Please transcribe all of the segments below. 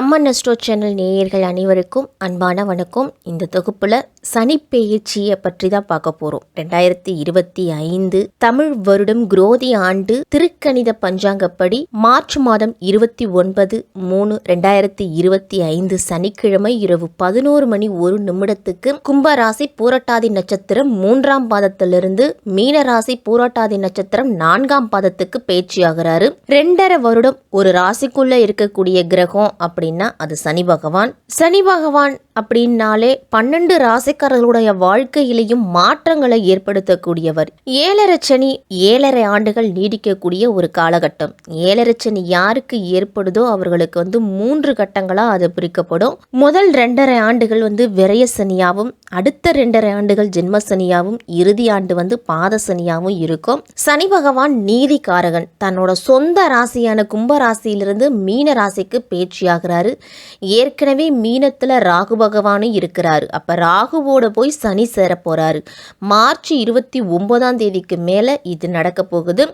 அம்மன் நெஸ்டோ channel நேயர்கள் அனைவருக்கும் அன்பான வணக்கம். இந்த தொகுப்புல சனிப்பெயர்ச்சியை பற்றி தான் பார்க்க போறோம். ரெண்டாயிரத்தி இருபத்தி ஐந்து தமிழ் வருடம் குரோதி ஆண்டு திருக்கணித பஞ்சாங்கப்படி மார்ச் மாதம் இருபத்தி ஒன்பது மூணு ரெண்டாயிரத்தி இருபத்தி ஐந்து சனிக்கிழமை இரவு பதினோரு மணி ஒரு நிமிடத்துக்கு கும்பராசி பூரட்டாதி நட்சத்திரம் மூன்றாம் பாதத்திலிருந்து மீனராசி பூரட்டாதி நட்சத்திரம் நான்காம் பாதத்துக்கு பேச்சியாகிறாரு ரெண்டரை வருடம் ஒரு ராசிக்குள்ள இருக்கக்கூடிய கிரகம் அப்படின்னா அது சனி பகவான். சனி பகவான் அப்படின்னாலே பன்னெண்டு ராசி ராசிக்காரர்களுடைய வாழ்க்கையிலையும் மாற்றங்களை ஏற்படுத்தக்கூடியவர். ஏழரை சனி ஏழரை ஆண்டுகள் நீடிக்கக்கூடிய ஒரு காலகட்டம். ஏழரை சனி யாருக்கு ஏற்படுதோ அவர்களுக்கு வந்து மூன்று கட்டங்களாக அது பிரிக்கப்படும். முதல் ரெண்டரை ஆண்டுகள் வந்து விரய சனியாகவும் அடுத்த ரெண்டரை ஆண்டுகள் ஜென்ம சனியாவும் இறுதி ஆண்டு வந்து பாத சனியாவும் இருக்கும். சனி பகவான் நீதிக்காரகன். தன்னோட சொந்த ராசியான கும்ப ராசியிலிருந்து மீன ராசிக்கு பேச்சியாகிறாரு. ஏற்கனவே மீனத்தில் ராகு பகவானும் இருக்கிறாரு. அப்போ ராகு ராகுவோட போய் சனி சேர போறாரு. மார்ச் இருபத்தி ஒன்பதாம் தேதிக்கு மேலே இது நடக்க போகுது.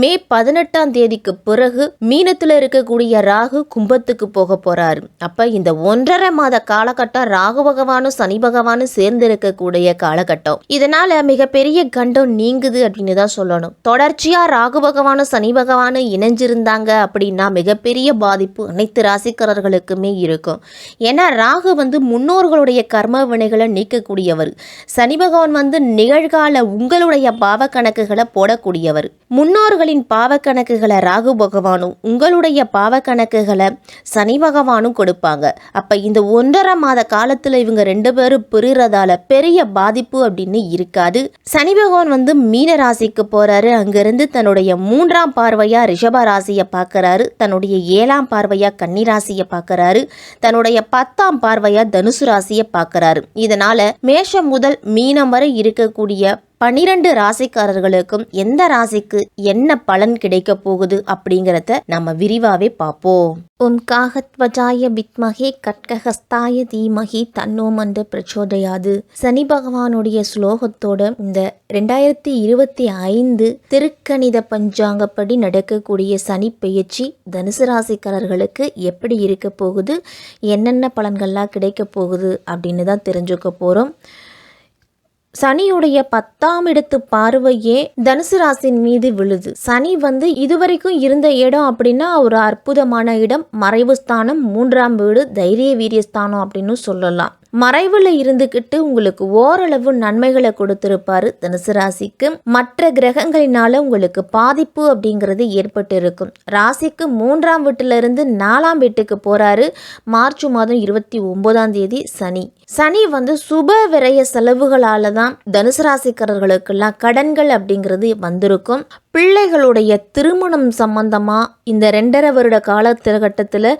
மே பதினெட்டாம் தேதிக்கு பிறகு மீனத்தில் இருக்கக்கூடிய ராகு கும்பத்துக்கு போக போறாரு. அப்போ இந்த ஒன்றரை மாத காலகட்டம் ராகு பகவானும் சனி பகவானும் சேர்ந்து இருக்கக்கூடிய காலகட்டம். இதனால் மிகப்பெரிய கண்டம் நீங்குது அப்படின்னு தான் சொல்லணும். தொடர்ச்சியாக ராகு பகவானும் சனி பகவானும் இணைஞ்சிருந்தாங்க அப்படின்னா மிகப்பெரிய பாதிப்பு அனைத்து ராசிக்காரர்களுக்குமே இருக்கும். ஏன்னா ராகு வந்து முன்னோர்களுடைய கர்ம வினைகளை நீக்கக்கூடியவர் சனி பகவான் வந்து நிகழ்கால உங்களுடைய பாவ கணக்குகளை போடக்கூடியவர். முன்னோர்களின் பாவ கணக்குகளை ராகு பகவானும் உங்களுடைய பாவ கணக்குகளை சனி பகவானும் கொடுப்பாங்க. அப்ப இந்த ஒன்றரை மாத காலத்துல இவங்க ரெண்டு பேரும் பிரிறதால பெரிய பாதிப்பு அப்படின்னு இருக்காது. சனி பகவான் வந்து மீன ராசிக்கு போறாரு. அங்கிருந்து தன்னுடைய மூன்றாம் பார்வையா ரிஷப ராசியை பார்க்கறாரு. தன்னுடைய ஏழாம் பார்வையா கன்னி ராசியை பார்க்கறாரு. தன்னுடைய பத்தாம் பார்வையா தனுசு ராசியை பார்க்கறாரு. இதனால மேஷம் முதல் மீனம் வரை இருக்கக்கூடிய பனிரெண்டு ராசிக்காரர்களுக்கும் எந்த ராசிக்கு என்ன பலன் கிடைக்க போகுது அப்படிங்கிறத நம்ம விரிவாவே பார்ப்போம். ஓம் காகத்வஜாய வித்மகே கட்கஹஸ்தாய தீமகி தன்னோம் மந்த பிரச்சோதயாது. சனி பகவானுடைய ஸ்லோகத்தோட இந்த ரெண்டாயிரத்தி இருபத்தி ஐந்து திருக்கணித பஞ்சாங்கப்படி நடக்கக்கூடிய சனி பெயர்ச்சி தனுசு ராசிக்காரர்களுக்கு எப்படி இருக்க போகுது? என்னென்ன பலன்கள்லாம் கிடைக்க போகுது? அப்படின்னு தான் தெரிஞ்சுக்க போகிறோம் சனியுடைய பத்தாம் இடத்து பார்வையே தனுசு ராசின் மீது விழுது. சனி வந்து இதுவரைக்கும் இருந்த இடம் அப்படின்னா ஒரு அற்புதமான இடம். மறைவு ஸ்தானம் மூன்றாம் வீடு தைரிய வீரிய ஸ்தானம் அப்படின்னு சொல்லலாம். மறைவுல இருந்துக்கிட்டு உங்களுக்கு ஓரளவு நன்மைகளை கொடுத்திருப்பாரு தனுசு ராசிக்கு. மற்ற கிரகங்களினால உங்களுக்கு பாதிப்பு அப்படிங்கிறது ஏற்பட்டு இருக்கும் ராசிக்கு மூன்றாம் வீட்டுல இருந்து நாலாம் வீட்டுக்கு போறாரு. மார்ச் மாதம் இருபத்தி ஒன்பதாம் தேதி சனி. சனி வந்து சுப விரய செலவுகளால தான் தனுசு ராசிக்காரர்களுக்கெல்லாம் கடன்கள் அப்படிங்கிறது வந்திருக்கும். பிள்ளைகளுடைய திருமணம் சம்பந்தமா இந்த ரெண்டரை வருட காலகட்டத்தில்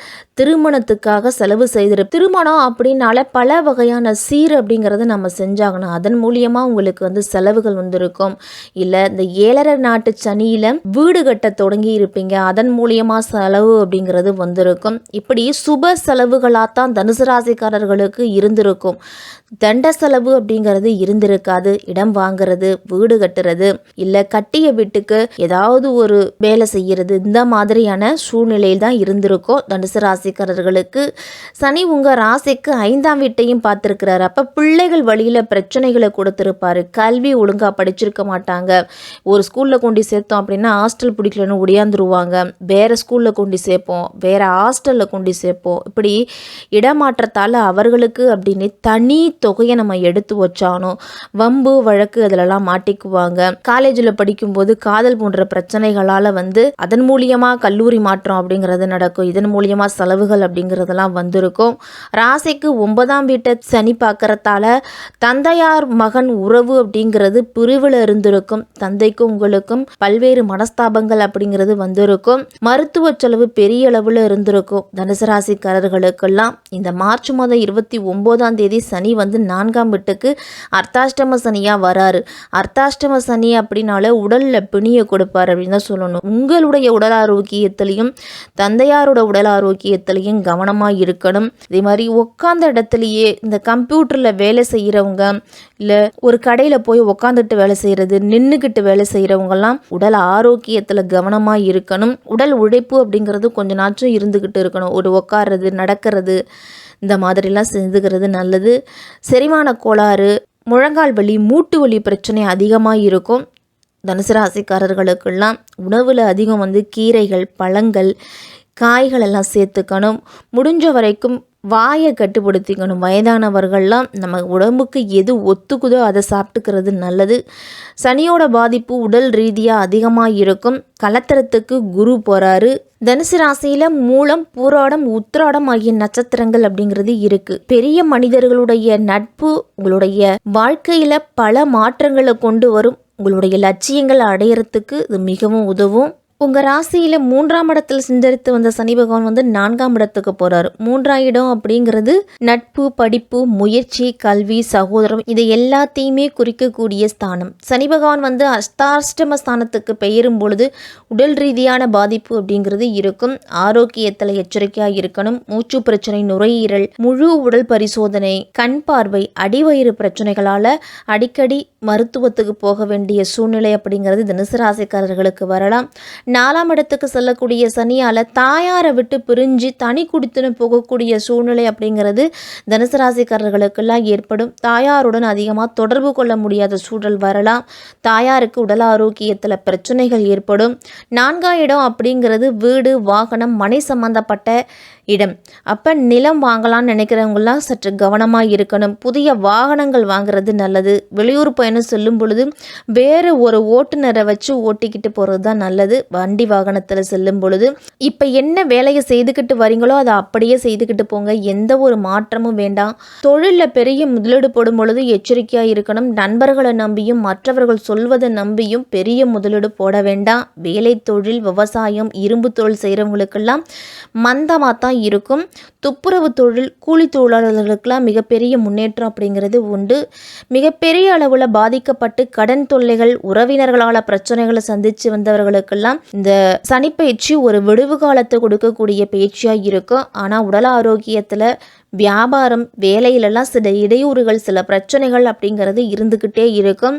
திருமணத்துக்காக செலவு செய்திரு திருமணம் அப்படின்னால பல வகையான சீர் அப்படிங்கிறத நம்ம செஞ்சாகணும். அதன் மூலியமா உங்களுக்கு வந்து செலவுகள் வந்திருக்கும். இல்லை இந்த ஏழரை நாட்டு சனியில் வீடு கட்ட தொடங்கி இருப்பீங்க. அதன் மூலியமா செலவு அப்படிங்கிறது வந்திருக்கும். இப்படி சுப செலவுகளாக தான் தனுசு ராசிக்காரர்களுக்கு இருந்திருக்கும். தண்ட செலவு அப்படிங்கிறது இருந்திருக்காது. இடம் வாங்குறது வீடு கட்டுறது இல்லை கட்டிய வீட்டுக்கு ஏதாவது ஒரு வேலை செய்கிறது இந்த மாதிரியான சூழ்நிலையில் தான் இருந்திருக்கும் தனுசு ராசிக்காரர்களுக்கு. சனி உங்கள் ராசிக்கு ஐந்தாம் வீட்டையும் பார்த்துருக்கிறாரு. அப்போ பிள்ளைகள் வழியில் பிரச்சனைகளை கொடுத்துருப்பாரு. கல்வி ஒழுங்காக படிச்சிருக்க மாட்டாங்க. ஒரு ஸ்கூலில் கொண்டு சேர்த்தோம் அப்படின்னா ஹாஸ்டல் பிடிக்கலன்னு ஒடியாந்துருவாங்க. வேறு ஸ்கூலில் கொண்டு சேர்ப்போம். வேற ஹாஸ்டலில் கொண்டு சேர்ப்போம். இப்படி இடமாற்றத்தால் அவர்களுக்கு அப்படின்னு தனி தொகையை நம்ம எடுத்து வச்சானோ வம்பு வழக்கு அதிலெல்லாம் மாட்டிக்குவாங்க. காலேஜில் படிக்கும்போது காதல் போன்ற பிரச்சனைகளால் வந்து அதன் மூலியமாக கல்லூரி மாற்றம் அப்படிங்கிறது நடக்கும். இதன் மூலியமாக செலவுகள் அப்படிங்கிறதெல்லாம் வந்திருக்கும். ராசிக்கு ஒன்பதாம் வீட்டை சனி பார்க்குறதால தந்தையார் மகன் உறவு அப்படிங்கிறது பிரிவில் இருந்திருக்கும். தந்தைக்கும் உங்களுக்கும் பல்வேறு மனஸ்தாபங்கள் அப்படிங்கிறது வந்திருக்கும். மருத்துவ செலவு பெரிய அளவில் இருந்திருக்கும். தனுசு ராசிக்காரர்களுக்கெல்லாம் இந்த மார்ச் மாதம் இருபத்தி ஒம்போதாம் தேதி சனி வந்து நான்காம் வீட்டுக்கு அர்த்தாஷ்டம சனியாக வராரு. அர்த்தாஷ்டம சனி அப்படின்னாலே உடலில் பிணியை கொடுப்பார் அப்படின்னு தான் சொல்லணும். உங்களுடைய உடல் ஆரோக்கியத்திலையும் தந்தையாரோட உடல் ஆரோக்கியத்திலையும் கவனமாக இருக்கணும். இதே மாதிரி உட்காந்த இடத்துலையே இந்த கம்ப்யூட்டரில் வேலை செய்கிறவங்க இல்லை ஒரு கடையில் போய் உட்காந்துட்டு வேலை செய்கிறது நின்றுக்கிட்டு வேலை செய்கிறவங்கெல்லாம் உடல் ஆரோக்கியத்தில் கவனமாக இருக்கணும். உடல் உழைப்பு அப்படிங்கிறது கொஞ்ச நாச்சும் இருந்துக்கிட்டு இருக்கணும். ஒரு உட்கார்றது நடக்கிறது இந்த மாதிரிலாம் செஞ்சுக்கிறது நல்லது. செரிமான கோளாறு முழங்கால் வலி மூட்டு வலி பிரச்சனை அதிகமாக இருக்கும். தனுசு ராசிக்காரர்களுக்கெல்லாம் உணவில் அதிகம் வந்து கீரைகள் பழங்கள் காய்கள் எல்லாம் சேர்த்துக்கணும். முடிஞ்ச வரைக்கும் வாயை கட்டுப்படுத்திக்கணும். வயதானவர்கள்லாம் நம்ம உடம்புக்கு எது ஒத்துக்குதோ அதை சாப்பிட்டுக்கிறது நல்லது. சனியோட பாதிப்பு உடல் ரீதியாக அதிகமாக இருக்கும். கலத்தரத்துக்கு குரு போகிறாரு தனுசு ராசியில் மூலம் பூராடம் உத்திராடம் ஆகிய நட்சத்திரங்கள் அப்படிங்கிறது இருக்குது பெரிய மனிதர்களுடைய நட்பு உங்களுடைய வாழ்க்கையில் பல மாற்றங்களை கொண்டு வரும். உங்களுடைய லட்சியங்களை அடையறதுக்கு இது மிகவும் உதவும். உங்கள் ராசியில் மூன்றாம் இடத்தில் சிந்தரித்து வந்த சனி பகவான் வந்து நான்காம் இடத்துக்கு போகிறார் மூன்றாம் இடம் அப்படிங்கிறது நட்பு படிப்பு முயற்சி கல்வி சகோதரம் இது எல்லாத்தையுமே குறிக்கக்கூடிய ஸ்தானம். சனி பகவான் வந்து அஷ்டாஷ்டம ஸ்தானத்துக்கு பெயரும் பொழுது உடல் ரீதியான பாதிப்பு அப்படிங்கிறது இருக்கும். ஆரோக்கியத்தில் எச்சரிக்கையாக இருக்கணும். மூச்சு பிரச்சனை நுரையீரல் முழு உடல் பரிசோதனை கண் பார்வை அடிவயிறு பிரச்சனைகளால் அடிக்கடி மருத்துவத்துக்கு போக வேண்டிய சூழ்நிலை அப்படிங்கிறது தனுசு ராசிக்காரர்களுக்கு வரலாம். நாலாம் இடத்துக்கு செல்லக்கூடிய சனியால் தாயாரை விட்டு பிரிஞ்சு தனி குடித்துன்னு போகக்கூடிய சூழ்நிலை அப்படிங்கிறது தனுசு ராசிக்காரர்களுக்கெல்லாம் ஏற்படும். தாயாருடன் அதிகமாக தொடர்பு கொள்ள முடியாத சூழல் வரலாம். தாயாருக்கு உடல் ஆரோக்கியத்தில் பிரச்சனைகள் ஏற்படும். நான்காம் இடம் அப்படிங்கிறது வீடு வாகனம் மனை சம்பந்தப்பட்ட இடம். அப்போ நிலம் வாங்கலாம்னு நினைக்கிறவங்களாம் சற்று கவனமாக இருக்கணும். புதிய வாகனங்கள் வாங்குறது நல்லது. வெளியூர் பயணம் செல்லும் பொழுது வேறு ஒரு ஓட்டுநரை வச்சு ஓட்டிக்கிட்டு போகிறது தான் நல்லது. வண்டி வாகனத்தில் செல்லும் பொழுது இப்போ என்ன வேலையை செய்துக்கிட்டு வரீங்களோ அதை அப்படியே செய்துக்கிட்டு போங்க. எந்த ஒரு மாற்றமும் வேண்டாம். தொழிலில் பெரிய முதலீடு போடும் பொழுது எச்சரிக்கையாக இருக்கணும். நண்பர்களை நம்பியும் மற்றவர்கள் சொல்வதை நம்பியும் பெரிய முதலீடு போட வேண்டாம். வேலை தொழில் விவசாயம் இரும்பு தொழில் செய்கிறவங்களுக்கெல்லாம் மந்தமாக தான் இருக்கும். துப்புரவு தொழில் கூலி தொழிலாளர்களுக்கெல்லாம் மிகப்பெரிய முன்னேற்றம் அப்படிங்கிறது உண்டு. மிகப்பெரிய அளவில் பாதிக்கப்பட்டு கடன் தொல்லைகள் உறவினர்களால் பிரச்சனைகளை சந்தித்து வந்தவர்களுக்கெல்லாம் இந்த சனிப்பயிற்சி ஒரு விடுவு காலத்தை கொடுக்கக்கூடிய பயிற்சியாக இருக்கும். ஆனால் உடல் ஆரோக்கியத்தில் வியாபாரம் வேலையிலலாம் சில இடையூறுகள் சில பிரச்சனைகள் அப்படிங்கிறது இருந்துக்கிட்டே இருக்கும்.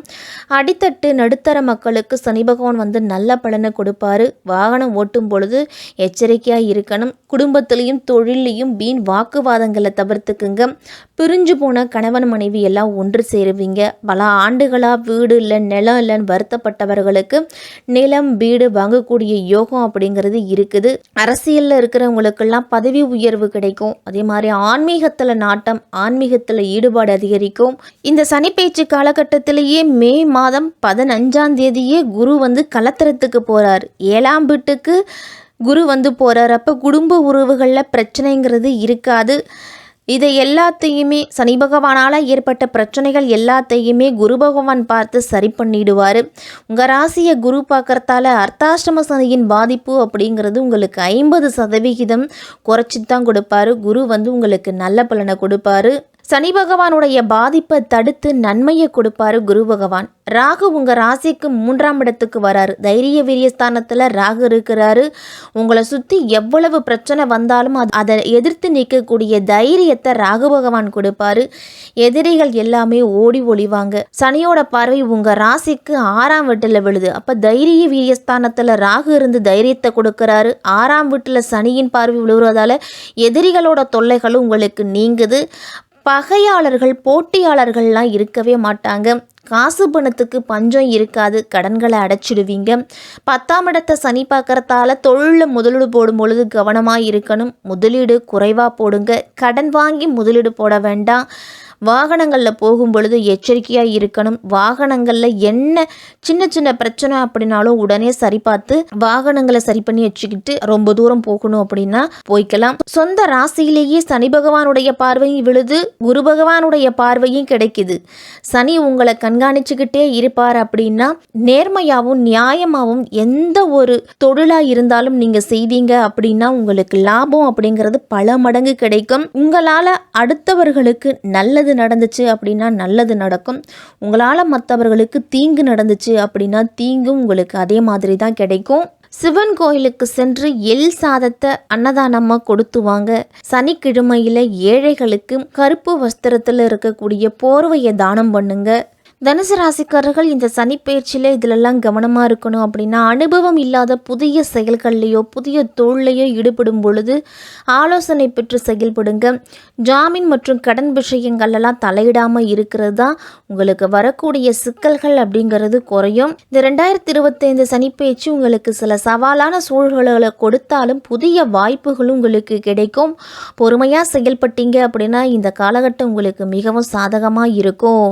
அடித்தட்டு நடுத்தர மக்களுக்கு சனி பகவான் வந்து நல்ல பலனை கொடுப்பாரு. வாகனம் ஓட்டும் பொழுது எச்சரிக்கையாக இருக்கணும். குடும்பத்திலையும் தொழிலையும் வீண் வாக்குவாதங்களை தவிர்த்துக்குங்க. பிரிஞ்சு போன கணவன் மனைவி எல்லாம் ஒன்று சேருவீங்க. பல ஆண்டுகளாக வீடு இல்லை நிலம் இல்லைன்னு வருத்தப்பட்டவர்களுக்கு நிலம் வீடு வாங்கக்கூடிய யோகம் அப்படிங்கிறது இருக்குது. அரசியலில் இருக்கிறவங்களுக்கெல்லாம் பதவி உயர்வு கிடைக்கும். அதே மாதிரி ஆன்மீகத்தில் நாட்டம் ஆன்மீகத்தில் ஈடுபாடு அதிகரிக்கும். இந்த சனிப்பேச்சு காலகட்டத்திலேயே மே மாதம் பதினஞ்சாம் தேதியே குரு வந்து கலத்திரத்துக்கு போகிறார் ஏழாம் வீட்டுக்கு குரு வந்து போகிறார் அப்போ குடும்ப உறவுகளில் பிரச்சனைங்கிறது இருக்காது. இதை எல்லாத்தையுமே சனி பகவானால் ஏற்பட்ட பிரச்சனைகள் எல்லாத்தையுமே குரு பகவான் பார்த்து சரி பண்ணிடுவார். உங்கள் ராசியை குரு பார்க்குறதால அர்த்தாஷ்டம சனியின் பாதிப்பு அப்படிங்கிறது உங்களுக்கு ஐம்பது சதவிகிதம் குறைச்சி தான் கொடுப்பாரு. குரு வந்து உங்களுக்கு நல்ல பலனை கொடுப்பாரு. சனி பகவானுடைய பாதிப்பை தடுத்து நன்மையை கொடுப்பாரு குரு பகவான். ராகு உங்கள் ராசிக்கு மூன்றாம் இடத்துக்கு வராரு. தைரிய வீரியஸ்தானத்தில் ராகு இருக்கிறாரு. உங்களை சுற்றி எவ்வளவு பிரச்சனை வந்தாலும் அது அதை எதிர்த்து நிற்கக்கூடிய தைரியத்தை ராகு பகவான் கொடுப்பாரு. எதிரிகள் எல்லாமே ஓடி ஒளிவாங்க. சனியோட பார்வை உங்கள் ராசிக்கு ஆறாம் வீட்டில் விழுது. அப்போ தைரிய வீரியஸ்தானத்தில் ராகு இருந்து தைரியத்தை கொடுக்குறாரு. ஆறாம் வீட்டில் சனியின் பார்வை விழுகிறதால எதிரிகளோட தொல்லைகளும் உங்களுக்கு நீங்குது. பகையாளர்கள் போட்டியாளர்கள்லாம் இருக்கவே மாட்டாங்க. காசு பணத்துக்கு பஞ்சம் இருக்காது. கடன்களை அடைச்சிடுவீங்க. பத்தாம் இடத்தை சனி பார்க்குறதால தொழிலில் முதலீடு போடும் பொழுது கவனமாக இருக்கணும். முதலீடு குறைவாக போடுங்க. கடன் வாங்கி முதலீடு போட வேண்டாம். வாகனங்களில் போகும் பொழுது எச்சரிக்கையாக இருக்கணும். வாகனங்களில் என்ன சின்ன சின்ன பிரச்சனை அப்படின்னாலும் உடனே சரி பார்த்து வாகனங்களை சரி பண்ணி வச்சுக்கிட்டு ரொம்ப தூரம் போகணும் அப்படின்னா போய்க்கலாம். சொந்த ராசியிலேயே சனி பகவானுடைய பார்வையும் விழுது குரு பகவானுடைய பார்வையும் கிடைக்குது. சனி உங்களை கண்காணிச்சுக்கிட்டே இருப்பார் அப்படின்னா நேர்மையாகவும் நியாயமாகவும் எந்த ஒரு தொழிலாக இருந்தாலும் நீங்கள் செய்தீங்க அப்படின்னா உங்களுக்கு லாபம் அப்படிங்கிறது பல மடங்கு கிடைக்கும். உங்களால் அடுத்தவர்களுக்கு நல்லது நடந்துச்சு அப்படின்னா நல்லது நடக்கும். உங்களால் மற்றவர்களுக்கு தீங்கு நடந்துச்சு அப்படின்னா தீங்கும் உங்களுக்கு அதே மாதிரி தான் கிடைக்கும். சிவன் கோயிலுக்கு சென்று எல் சாதத்தை அன்னதானமாக கொடுத்துவாங்க சனிக்கிழமையில் ஏழைகளுக்கு கருப்பு வஸ்திரத்தில் இருக்கக்கூடிய போர்வையை தானம் பண்ணுங்க. தனுசு ராசிக்காரர்கள் இந்த சனிப்பெயர்ச்சியில் இதிலெல்லாம் கவனமாக இருக்கணும் அப்படின்னா அனுபவம் இல்லாத புதிய செயல்கள்லையோ புதிய தொழிலையோ ஈடுபடும் பொழுது ஆலோசனை பெற்று செயல்படுங்க. ஜாமீன் மற்றும் கடன் விஷயங்கள்லாம் தலையிடாமல் இருக்கிறது தான் உங்களுக்கு வரக்கூடிய சிக்கல்கள் அப்படிங்கிறது குறையும். இந்த ரெண்டாயிரத்தி இருபத்தைந்து சனிப்பயிற்சி உங்களுக்கு சில சவாலான சூழல்களை கொடுத்தாலும் புதிய வாய்ப்புகளும் உங்களுக்கு கிடைக்கும். பொறுமையாக செயல்பட்டீங்க அப்படின்னா இந்த காலகட்டம் உங்களுக்கு மிகவும் சாதகமாக இருக்கும்.